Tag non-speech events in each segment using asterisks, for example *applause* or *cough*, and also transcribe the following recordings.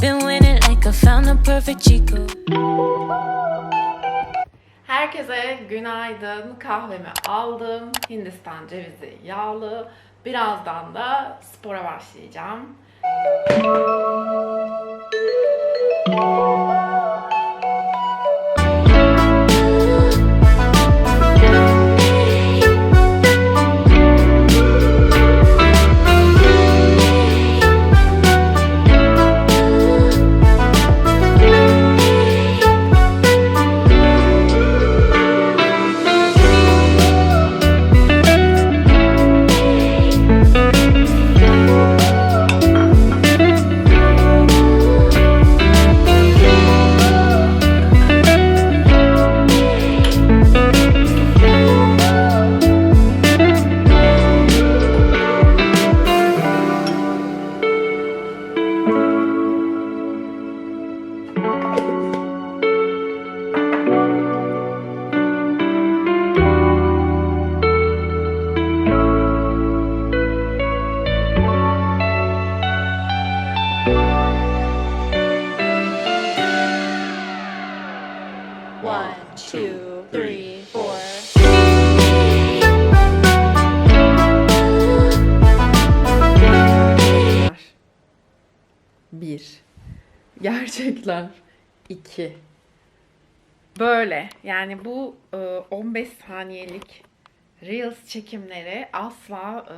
Been winning like I found the perfect Chico. Herkese günaydın. Kahvemi aldım. Hindistan cevizi yağlı. Birazdan da spora başlayacağım. Gerçekler. İki. Böyle. Yani bu e, 15 saniyelik Reels çekimleri asla e,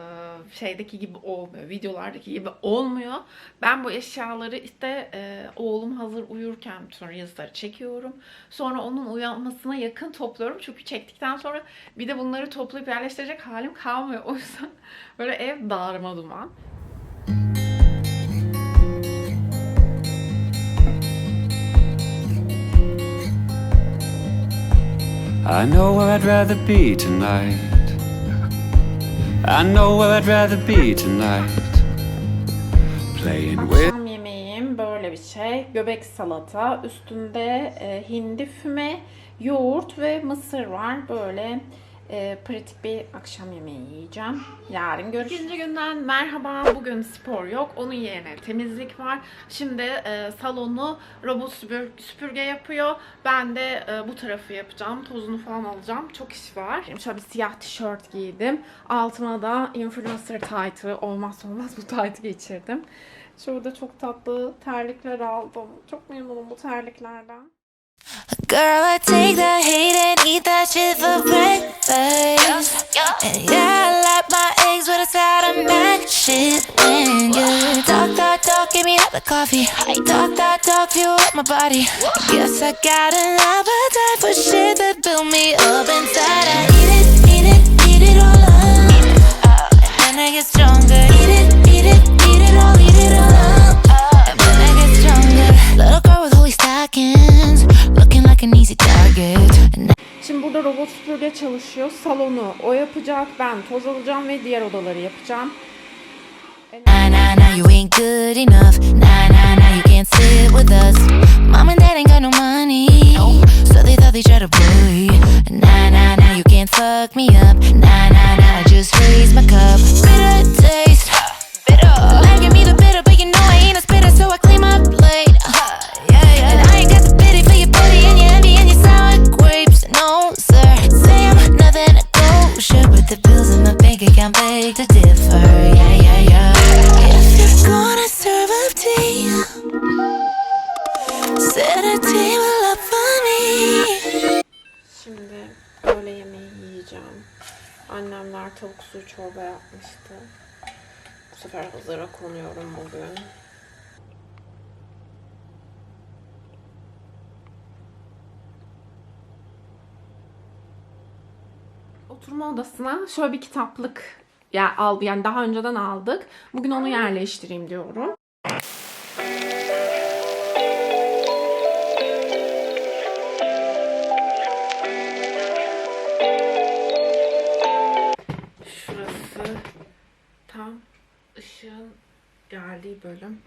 şeydeki gibi olmuyor. Videolardaki gibi olmuyor. Ben bu eşyaları işte e, oğlum hazır uyurken bütün Reels'ları çekiyorum. Sonra onun uyanmasına yakın topluyorum. Çünkü çektikten sonra bir de bunları toplayıp yerleştirecek halim kalmıyor. *laughs* O yüzden böyle ev darma duman. I know where I'd rather be tonight. I know where I'd rather be tonight. Playing with. Akşam yemeğim böyle bir şey. Göbek salata, üstünde e, hindi füme, yoğurt ve mısır var. Böyle e, pratik bir akşam yemeği yiyeceğim. Yarın görüşürüz. İkinci günden merhaba. Bugün spor yok. Onun yerine temizlik var. Şimdi e, salonu robot süpür, süpürge yapıyor. Ben de e, bu tarafı yapacağım. Tozunu falan alacağım. Çok iş var. Şimdi şöyle bir siyah tişört giydim. Altıma da influencer tight'ı olmazsa olmaz bu tight'ı geçirdim. Şurada çok tatlı terlikler aldım. Çok memnunum bu terliklerden. Girl, I take the hate and eat that shit for breakfast. And yeah, I like my eggs with a side of mac shit. And you talk, talk, talk, give me hot like coffee. I talk, talk, talk, fuel up my body. Guess I got an appetite for shit that build me up inside. I eat it, eat it, eat it all up. And then I get stronger. Robot süpürge çalışıyor. Salonu o yapacak. Ben toz alacağım ve diğer odaları yapacağım. You ain't good enough. Nah, nah, nah, you can't sit with us. Mom and dad ain't got no money. So they thought they tried to bully. Nah, nah, nah, you can't fuck me up. Nah, Şimdi öğle yemeği yiyeceğim. Annemler tavuk suyu çorba yapmıştı. Bu sefer hazıra konuyorum bugün. Oturma odasına şöyle bir kitaplık ya al yani daha önceden aldık. Bugün onu yerleştireyim diyorum. Bölüm.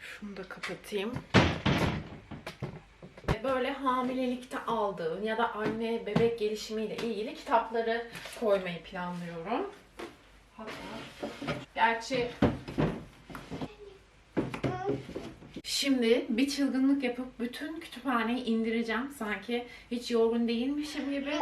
Şunu da kapatayım. E, Böyle hamilelikte aldığım ya da anne bebek gelişimiyle ilgili kitapları koymayı planlıyorum. Hatta gerçi Şimdi bir çılgınlık yapıp bütün kütüphaneyi indireceğim. Sanki hiç yorgun değilmişim gibi.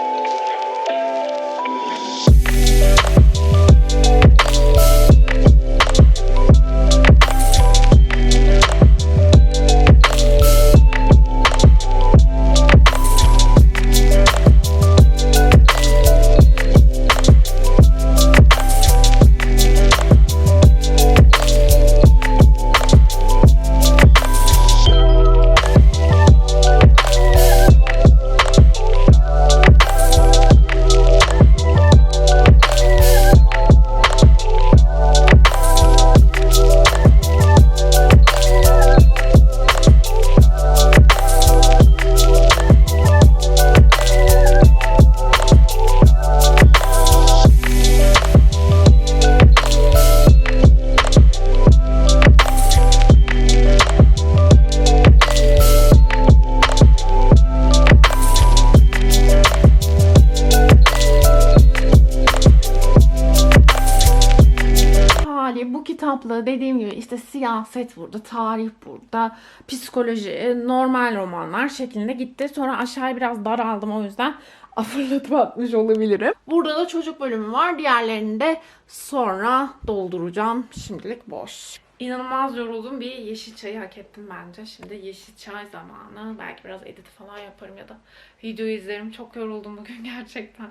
Kitapla dediğim gibi işte siyaset burada, tarih burada, psikoloji, normal romanlar şeklinde gitti. Sonra aşağıya biraz daraldım o yüzden *laughs* fırlatıp atmış olabilirim. Burada da çocuk bölümü var. Diğerlerini de sonra dolduracağım. Şimdilik boş. İnanılmaz yoruldum. Bir yeşil çayı hak ettim bence. Şimdi yeşil çay zamanı. Belki biraz edit falan yaparım ya da video izlerim. Çok yoruldum bugün *laughs* gerçekten.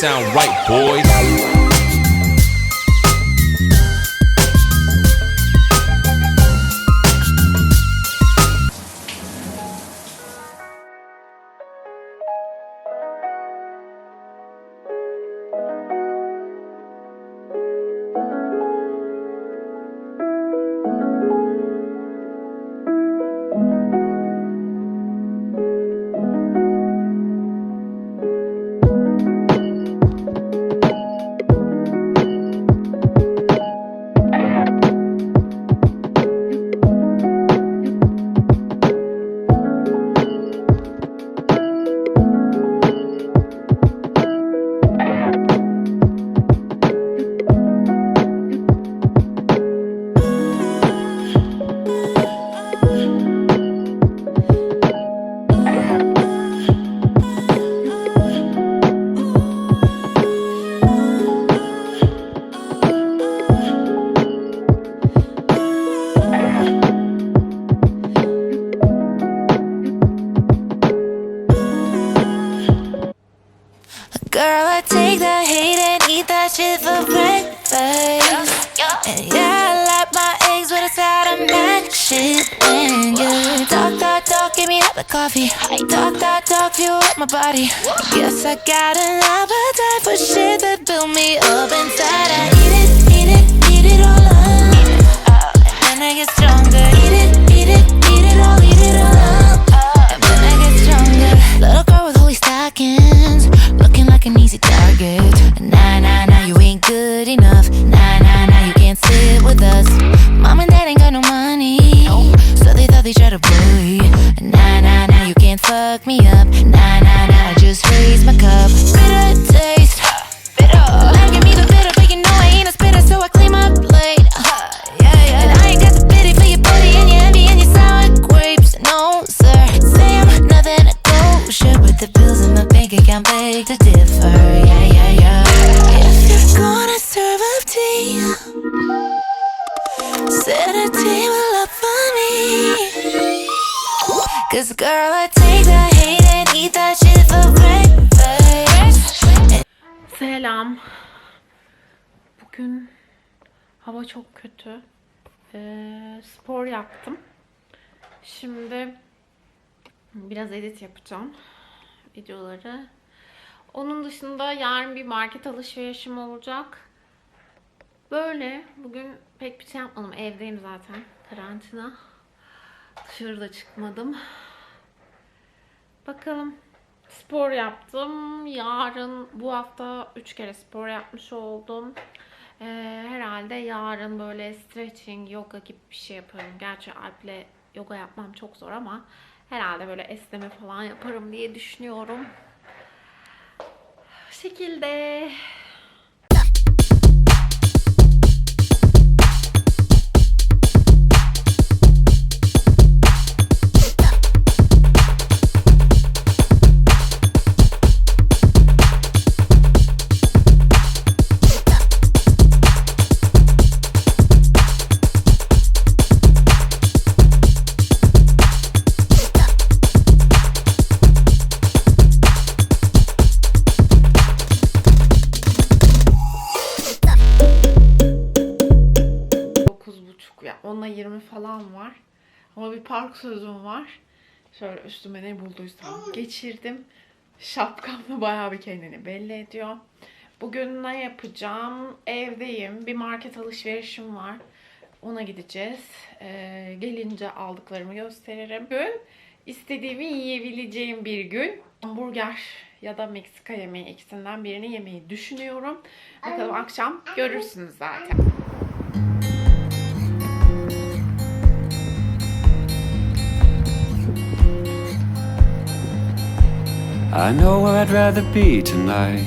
Sound right, boys. Shit. And you talk, talk, talk, give me up the coffee. I talk, talk, talk, fuel up my body. Guess I got an appetite for shit that build me up inside. I eat it, eat it, eat it all up. Uh, and I get stronger. Eat it, so they thought they tried to bully. Nah, nah, nah, you can't fuck me up. Cause girl, I take the hate and eat that shit for breakfast. Selam. Bugün hava çok kötü. Ee, spor yaptım. Şimdi biraz edit yapacağım videoları. Onun dışında yarın bir market alışverişim olacak. Böyle bugün pek bir şey yapmadım. Evdeyim zaten. Karantina. Dışarıda çıkmadım. Bakalım. Spor yaptım. Yarın bu hafta 3 kere spor yapmış oldum. Ee, herhalde yarın böyle stretching, yoga gibi bir şey yaparım. Gerçi Alp'le yoga yapmam çok zor ama herhalde böyle esneme falan yaparım diye düşünüyorum. Bu şekilde. Park sözüm var. Şöyle üstüme ne bulduysam geçirdim. Şapkam da bayağı bir kendini belli ediyor. Bugün ne yapacağım? Evdeyim. Bir market alışverişim var. Ona gideceğiz. Ee, gelince aldıklarımı gösteririm. Bugün istediğimi yiyebileceğim bir gün. Hamburger ya da Meksika yemeği ikisinden birini yemeyi düşünüyorum. Bakalım akşam görürsünüz zaten. I know where I'd rather be tonight.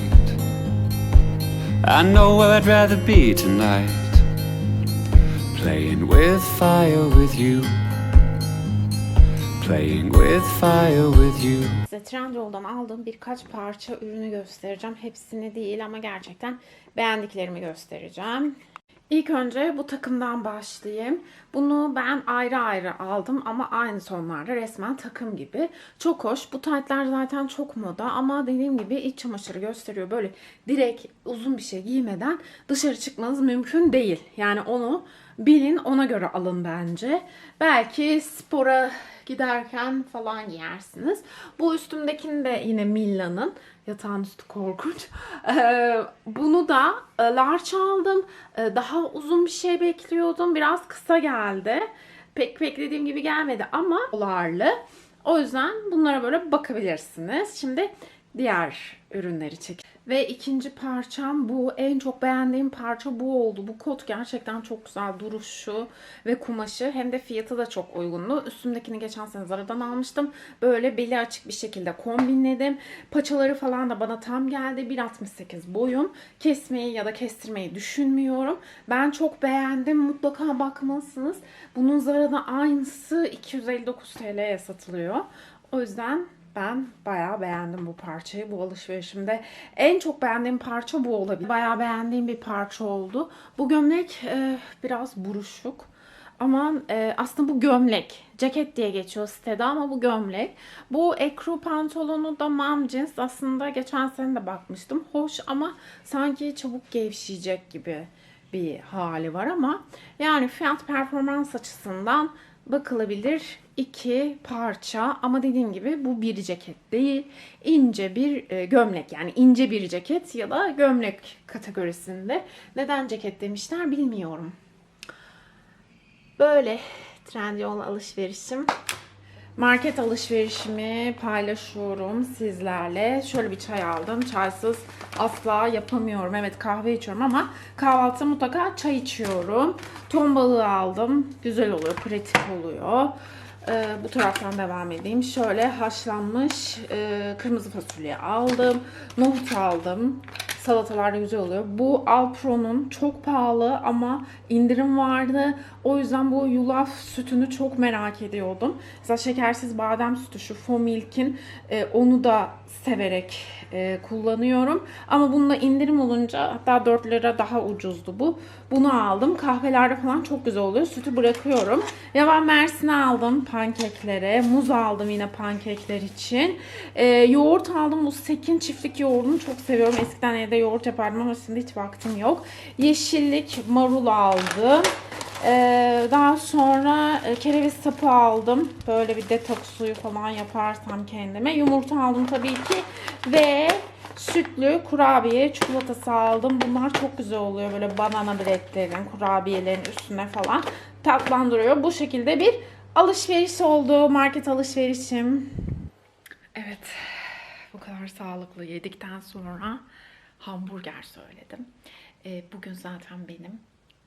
I know where I'd rather be tonight. Playing with fire with you. Playing with fire with you. Size Trendyol'dan aldığım birkaç parça ürünü göstereceğim. Hepsini değil ama gerçekten beğendiklerimi göstereceğim. İlk önce bu takımdan başlayayım. Bunu ben ayrı ayrı aldım ama aynı tonlarda resmen takım gibi. Çok hoş. Bu taytlar zaten çok moda ama dediğim gibi iç çamaşırı gösteriyor. Böyle direkt uzun bir şey giymeden dışarı çıkmanız mümkün değil. Yani onu bilin ona göre alın bence. Belki spora giderken falan giyersiniz. Bu üstümdekini de yine Milla'nın. Yatağın üstü korkunç. *laughs* Ee, bunu da e, large aldım. Ee, daha uzun bir şey bekliyordum. Biraz kısa geldi. Pek beklediğim gibi gelmedi ama dolarlı. O yüzden bunlara böyle bakabilirsiniz. Şimdi diğer ürünleri çek. Ve ikinci parçam bu. En çok beğendiğim parça bu oldu. Bu kot gerçekten çok güzel duruşu ve kumaşı hem de fiyatı da çok uygundu. Üstümdekini geçen sene Zara'dan almıştım. Böyle beli açık bir şekilde kombinledim. Paçaları falan da bana tam geldi. 1.68 boyum. Kesmeyi ya da kestirmeyi düşünmüyorum. Ben çok beğendim. Mutlaka bakmalısınız. Bunun Zara'da aynısı 259 TL'ye satılıyor. O yüzden ben bayağı beğendim bu parçayı bu alışverişimde. En çok beğendiğim parça bu olabilir. Bayağı beğendiğim bir parça oldu. Bu gömlek e, biraz buruşuk. Ama e, aslında bu gömlek. Ceket diye geçiyor sitede ama bu gömlek. Bu ekru pantolonu da mam cins. Aslında geçen sene de bakmıştım. Hoş ama sanki çabuk gevşeyecek gibi bir hali var ama yani fiyat performans açısından bakılabilir iki parça ama dediğim gibi bu bir ceket değil ince bir e, gömlek yani ince bir ceket ya da gömlek kategorisinde neden ceket demişler bilmiyorum böyle Trendyol alışverişim Market alışverişimi paylaşıyorum sizlerle. Şöyle bir çay aldım. Çaysız asla yapamıyorum. Evet kahve içiyorum ama kahvaltıda mutlaka çay içiyorum. Ton balığı aldım. Güzel oluyor, pratik oluyor. Ee, bu taraftan devam edeyim. Şöyle haşlanmış e, kırmızı fasulye aldım. Nohut aldım. salatalar da güzel oluyor. Bu Alpro'nun çok pahalı ama indirim vardı. O yüzden bu yulaf sütünü çok merak ediyordum. Mesela şekersiz badem sütü şu Fomilk'in e, onu da severek e, kullanıyorum. Ama bununla indirim olunca hatta 4 lira daha ucuzdu bu. Bunu aldım. Kahvelerde falan çok güzel oluyor. Sütü bırakıyorum. Ya ben Mersin'e aldım pankeklere. Muz aldım yine pankekler için. E, yoğurt aldım. Bu Sekin çiftlik yoğurdunu çok seviyorum. Eskiden evde yoğurt yapardım ama şimdi hiç vaktim yok. Yeşillik marul aldım. Ee, daha sonra e, kereviz sapı aldım. Böyle bir detoks suyu falan yaparsam kendime. Yumurta aldım tabii ki. Ve sütlü kurabiye çikolatası aldım. Bunlar çok güzel oluyor. Böyle banana breadlerin, kurabiyelerin üstüne falan tatlandırıyor. Bu şekilde bir alışveriş oldu. Market alışverişim. Evet. Bu kadar sağlıklı yedikten sonra hamburger söyledim. Ee, bugün zaten benim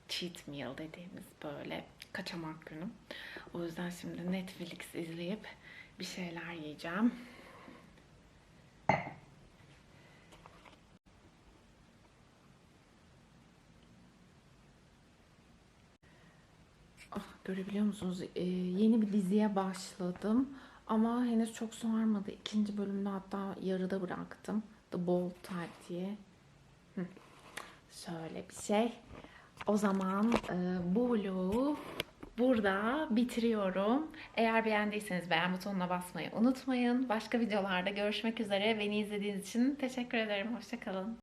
cheat meal dediğimiz böyle kaçamak günüm. O yüzden şimdi Netflix izleyip bir şeyler yiyeceğim. Ah, görebiliyor musunuz? Ee, yeni bir diziye başladım. Ama henüz çok sarmadı. İkinci bölümde hatta yarıda bıraktım. The Bold Type diye. Hı. Şöyle bir şey. O zaman e, bu vlogu burada bitiriyorum. Eğer beğendiyseniz beğen butonuna basmayı unutmayın. Başka videolarda görüşmek üzere. Beni izlediğiniz için teşekkür ederim. Hoşçakalın.